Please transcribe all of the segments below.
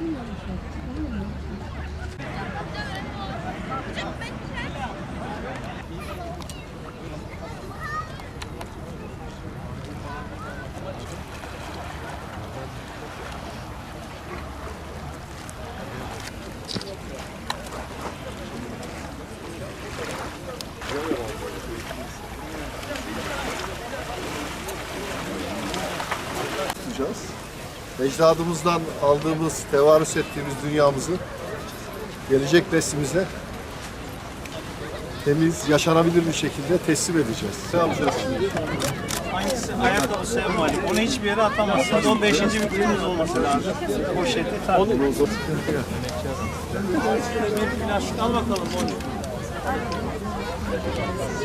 tutacağız. Ecdadımızdan aldığımız, tevarüs ettiğimiz dünyamızı gelecek neslimize temiz, yaşanabilir bir şekilde teslim edeceğiz. Ne yapacağız şimdi? Hangisi ayakkabı sembolik. Onu hiçbir yere atamazsınız. O beşinci bütünümüz olması lazım. Poşeti takın. Bir plastik al bakalım onu.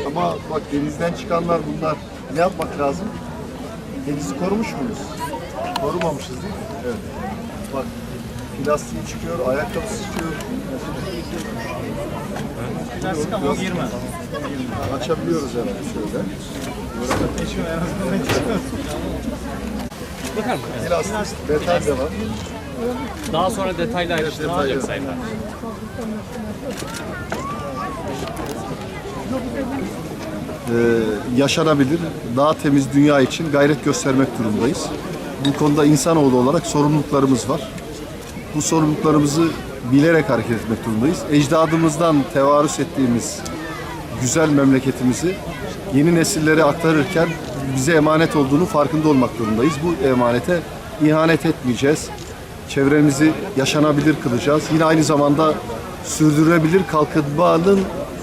Ama bak denizden çıkanlar bunlar. Ne yapmak lazım? Denizi korumuş muyuz? Korumamışız değil mi? Evet. Bak plastiği çıkıyor, ayakkabısı çıkıyor. Plastik ama o girmez. Açabiliyoruz hemen şöyle. Geçiyor en azından geçiyor. Plastik, metal de var. Daha sonra detaylı ayrıştırma olacak Sayın Valim. Ee, yaşanabilir, daha temiz dünya için gayret göstermek durumundayız. Bu konuda insanoğlu olarak sorumluluklarımız var. Bu sorumluluklarımızı bilerek hareket etmek durumundayız. Ecdadımızdan tevarüs ettiğimiz güzel memleketimizi yeni nesillere aktarırken bize emanet olduğunu farkında olmak durumundayız. Bu emanete ihanet etmeyeceğiz. Çevremizi yaşanabilir kılacağız. Yine aynı zamanda sürdürülebilir kalkınmanın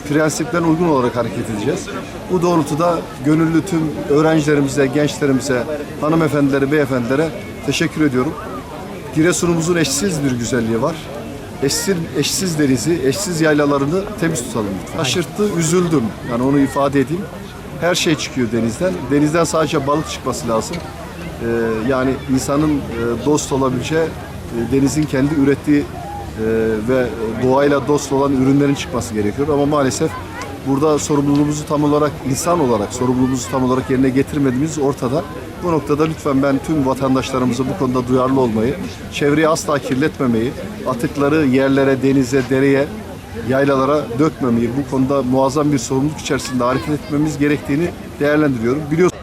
prensiplerine uygun olarak hareket edeceğiz. Bu doğrultuda gönüllü tüm öğrencilerimize, gençlerimize, hanımefendilere, beyefendilere teşekkür ediyorum. Giresun'umuzun eşsiz bir güzelliği var. Eşsiz, eşsiz denizi, eşsiz yaylalarını temiz tutalım. Şaşırttı, üzüldüm. Yani onu ifade edeyim. Her şey çıkıyor denizden. Denizden sadece balık çıkması lazım. Ee, yani insanın e, dost olabileceği, e, denizin kendi ürettiği ve doğayla dost olan ürünlerin çıkması gerekiyor. Ama maalesef burada sorumluluğumuzu tam olarak, insan olarak sorumluluğumuzu tam olarak yerine getirmediğimiz ortada. Bu noktada lütfen ben tüm vatandaşlarımıza bu konuda duyarlı olmayı, çevreyi asla kirletmemeyi, atıkları yerlere, denize, dereye, yaylalara dökmemeyi, bu konuda muazzam bir sorumluluk içerisinde hareket etmemiz gerektiğini değerlendiriyorum. Biliyorsunuz